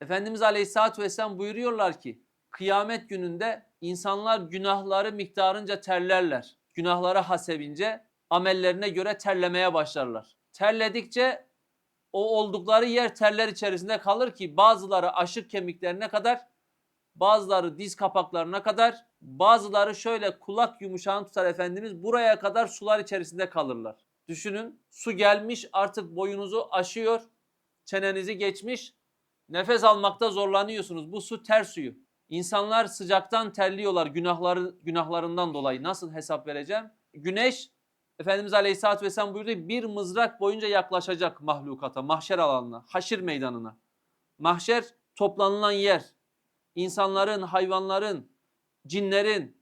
Efendimiz Aleyhisselatü Vesselam buyuruyorlar ki kıyamet gününde insanlar günahları miktarınca terlerler. Günahları hasebince amellerine göre terlemeye başlarlar. Terledikçe o oldukları yer terler içerisinde kalır ki bazıları aşık kemiklerine kadar, bazıları diz kapaklarına kadar, bazıları şöyle kulak yumuşağını tutar Efendimiz buraya kadar sular içerisinde kalırlar. Düşünün su gelmiş artık boyunuzu aşıyor, çenenizi geçmiş, nefes almakta zorlanıyorsunuz. Bu su ter suyu. İnsanlar sıcaktan terliyorlar günahları günahlarından dolayı. Nasıl hesap vereceğim? Güneş Efendimiz Aleyhisselatü Vesselam buyurdu bir mızrak boyunca yaklaşacak mahlukata, mahşer alanına, haşir meydanına. Mahşer toplanılan yer. İnsanların, hayvanların, cinlerin,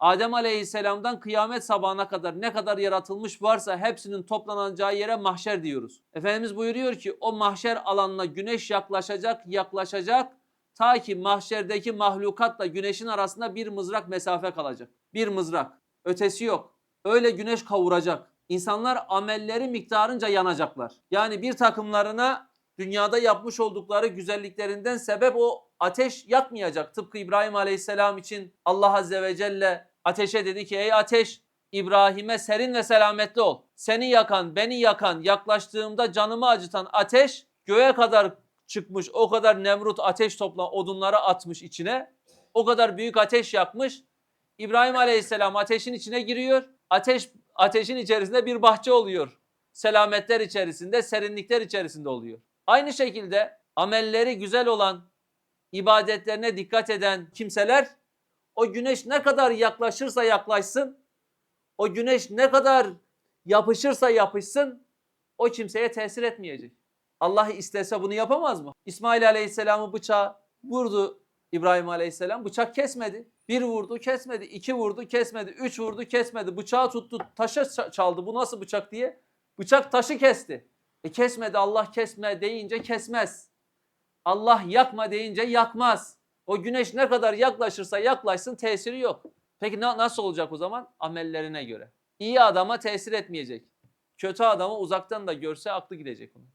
Adem Aleyhisselam'dan kıyamet sabahına kadar ne kadar yaratılmış varsa hepsinin toplanacağı yere mahşer diyoruz. Efendimiz buyuruyor ki o mahşer alanına güneş yaklaşacak, yaklaşacak ta ki mahşerdeki mahlukatla güneşin arasında bir mızrak mesafe kalacak. Bir mızrak. Ötesi yok. Öyle güneş kavuracak. İnsanlar amelleri miktarınca yanacaklar. Yani bir takımlarına dünyada yapmış oldukları güzelliklerinden sebep o ateş yakmayacak. Tıpkı İbrahim Aleyhisselam için Allah Azze ve Celle ateşe dedi ki ey ateş İbrahim'e serin ve selametli ol. Seni yakan, beni yakan, yaklaştığımda canımı acıtan ateş göğe kadar çıkmış. O kadar Nemrut ateş topla odunları atmış içine. O kadar büyük ateş yakmış. İbrahim Aleyhisselam ateşin içine giriyor. Ateş ateşin içerisinde bir bahçe oluyor. Selametler içerisinde, serinlikler içerisinde oluyor. Aynı şekilde amelleri güzel olan, ibadetlerine dikkat eden kimseler o güneş ne kadar yaklaşırsa yaklaşsın, o güneş ne kadar yapışırsa yapışsın o kimseye tesir etmeyecek. Allah istese bunu yapamaz mı? İsmail Aleyhisselam'ı bıçağı vurdu İbrahim Aleyhisselam. Bıçak kesmedi. Bir vurdu kesmedi. iki vurdu kesmedi. Üç vurdu kesmedi. Bıçağı tuttu taşa ça- çaldı. Bu nasıl bıçak diye. Bıçak taşı kesti. E kesmedi Allah kesme deyince kesmez. Allah yakma deyince yakmaz. O güneş ne kadar yaklaşırsa yaklaşsın tesiri yok. Peki na- nasıl olacak o zaman? Amellerine göre. İyi adama tesir etmeyecek. Kötü adamı uzaktan da görse aklı gidecek onun.